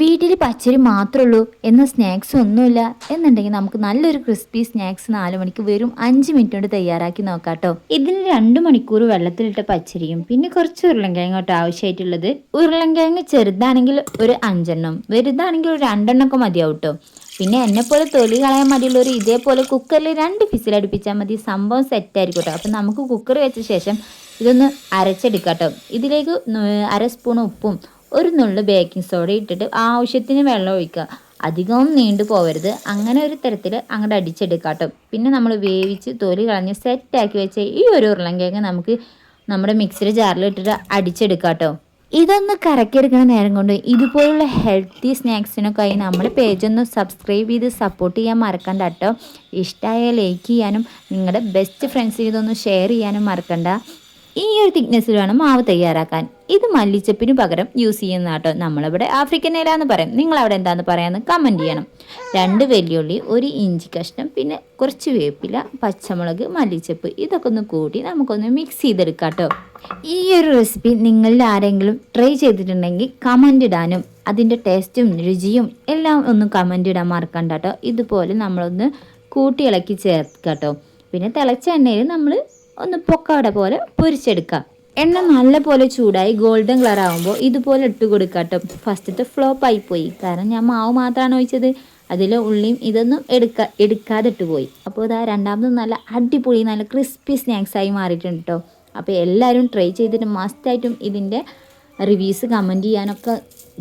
വീട്ടിൽ പച്ചരി മാത്രമേ ഉള്ളൂ എന്ന സ്നാക്സ് ഒന്നുമില്ല എന്നുണ്ടെങ്കിൽ നമുക്ക് നല്ലൊരു ക്രിസ്പി സ്നാക്സ് നാല് മണിക്ക് വെറും അഞ്ച് മിനിറ്റ് കൊണ്ട് തയ്യാറാക്കി നോക്കാം കേട്ടോ ഇതിന് രണ്ട് മണിക്കൂർ വെള്ളത്തിലിട്ട പച്ചരിയും പിന്നെ കുറച്ച് ഉരുളൻകിഴങ്ങ് കേട്ടോ ആവശ്യമായിട്ടുള്ളത്. ഉരുളൻകിഴങ്ങ് ചെറുതാണെങ്കിൽ ഒരു അഞ്ചെണ്ണം വലുതാണെങ്കിൽ ഒരു രണ്ടെണ്ണമൊക്കെ മതിയാവും കേട്ടോ. പിന്നെ പോലെ തൊലി കളയാൻ മടിയുള്ളവർ ഇതേപോലെ കുക്കറിൽ രണ്ട് ഫിസിൽ അടുപ്പിച്ചാൽ മതി. സംഭവം സെറ്റ് ആയിരിക്കും കേട്ടോ. അപ്പം നമുക്ക് കുക്കർ വെച്ച ശേഷം ഇതൊന്ന് അരച്ചെടുക്കാം കേട്ടോ ഇതിലേക്ക് അര സ്പൂൺ ഉപ്പും ഒരു നുള്ളു ബേക്കിംഗ് സോഡ ഇട്ടിട്ട് ആവശ്യത്തിന് വെള്ളം ഒഴിക്കുക. അധികവും നീണ്ടു പോവരുത്. അങ്ങനെ ഒരു തരത്തിൽ അങ്ങോട്ട് അടിച്ചെടുക്കാട്ടോ. പിന്നെ നമ്മൾ വേവിച്ച് തൊലി കളഞ്ഞ് സെറ്റാക്കി വെച്ച ഈ ഒരു ഉരുളൻകിഴങ്ങ് നമുക്ക് നമ്മുടെ മിക്സിയുടെ ജാറിൽ ഇട്ടിട്ട് അടിച്ചെടുക്കാട്ടോ. ഇതൊന്ന് കറക്കിയെടുക്കുന്ന നേരം കൊണ്ട് ഇതുപോലുള്ള ഹെൽത്തി സ്നാക്സിനൊക്കെയായി നമ്മുടെ പേജ് ഒന്ന് സബ്സ്ക്രൈബ് ചെയ്ത് സപ്പോർട്ട് ചെയ്യാൻ മറക്കണ്ട കേട്ടോ ഇഷ്ടമായ ലൈക്ക് ചെയ്യാനും നിങ്ങളുടെ ബെസ്റ്റ് ഫ്രണ്ട്സിന് ഇതൊന്ന് ഷെയർ ചെയ്യാനും മറക്കണ്ട. ഈ ഒരു തിക്നെസ്സിൽ വേണം മാവ് തയ്യാറാക്കാൻ. ഇത് മല്ലിച്ചപ്പിന് പകരം യൂസ് ചെയ്യുന്ന കേട്ടോ നമ്മളിവിടെ ആഫ്രിക്കൻ ഇല എന്ന് പറയും. നിങ്ങൾ അവിടെ എന്താന്ന് പറയാമെന്ന് കമന്റ് ചെയ്യണം. രണ്ട് വെല്ലുള്ളി ഒരു ഇഞ്ചി കഷ്ണം പിന്നെ കുറച്ച് വേപ്പില പച്ചമുളക് മല്ലിച്ചപ്പ്. ഇതൊക്കെ ഒന്ന് കൂട്ടി നമുക്കൊന്ന് മിക്സ് ചെയ്തെടുക്കാം കേട്ടോ ഈ ഒരു റെസിപ്പി നിങ്ങളിൽ ആരെങ്കിലും ട്രൈ ചെയ്തിട്ടുണ്ടെങ്കിൽ കമന്റ് ഇടാനും അതിന്റെ ടേസ്റ്റും രുചിയും എല്ലാം ഒന്ന് കമന്റ് ഇടാൻ മറക്കണ്ട കേട്ടോ ഇതുപോലെ നമ്മളൊന്ന് കൂട്ടി ഇളക്കി ചേർക്കാം കേട്ടോ പിന്നെ തിളച്ച എണ്ണയിൽ നമ്മൾ ഒന്ന് പൊക്കാട പോലെ പൊരിച്ചെടുക്കാം. എണ്ണ നല്ല പോലെ ചൂടായി ഗോൾഡൻ കളർ ആകുമ്പോൾ ഇതുപോലെ ഇട്ട് കൊടുക്കാം കേട്ടോ ഫസ്റ്റത്തെ ഫ്ലോപ്പ് ആയിപ്പോയി കാരണം ഞാൻ മാവ് മാത്രമാണ് ഒഴിച്ചത്? അതിൽ ഉള്ളിയും ഇതൊന്നും എടുക്ക എടുക്കാതെ ഇട്ട് പോയി. അപ്പോൾ ഇതാ രണ്ടാമത് നല്ല അടിപൊളി നല്ല ക്രിസ്പി സ്നാക്സ് ആയി മാറിയിട്ടുണ്ട് കേട്ടോ അപ്പോൾ എല്ലാവരും ട്രൈ ചെയ്തിട്ട് മസ്റ്റായിട്ടും ഇതിന്റെ റിവ്യൂസ് കമന്റ് ചെയ്യാനൊക്കെ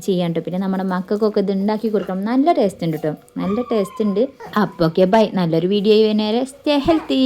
ചെയ്യാൻ കേട്ടോ പിന്നെ നമ്മുടെ മക്കൾക്കൊക്കെ ഇത് ഉണ്ടാക്കി കൊടുക്കണം. നല്ല ടേസ്റ്റ് ഉണ്ട് കേട്ടോ നല്ല ടേസ്റ്റ് ഉണ്ട്. അപ്പോൾ ഓക്കെ ബൈ നല്ലൊരു വീഡിയോ നേരെ സ്റ്റേ ഹെൽത്തി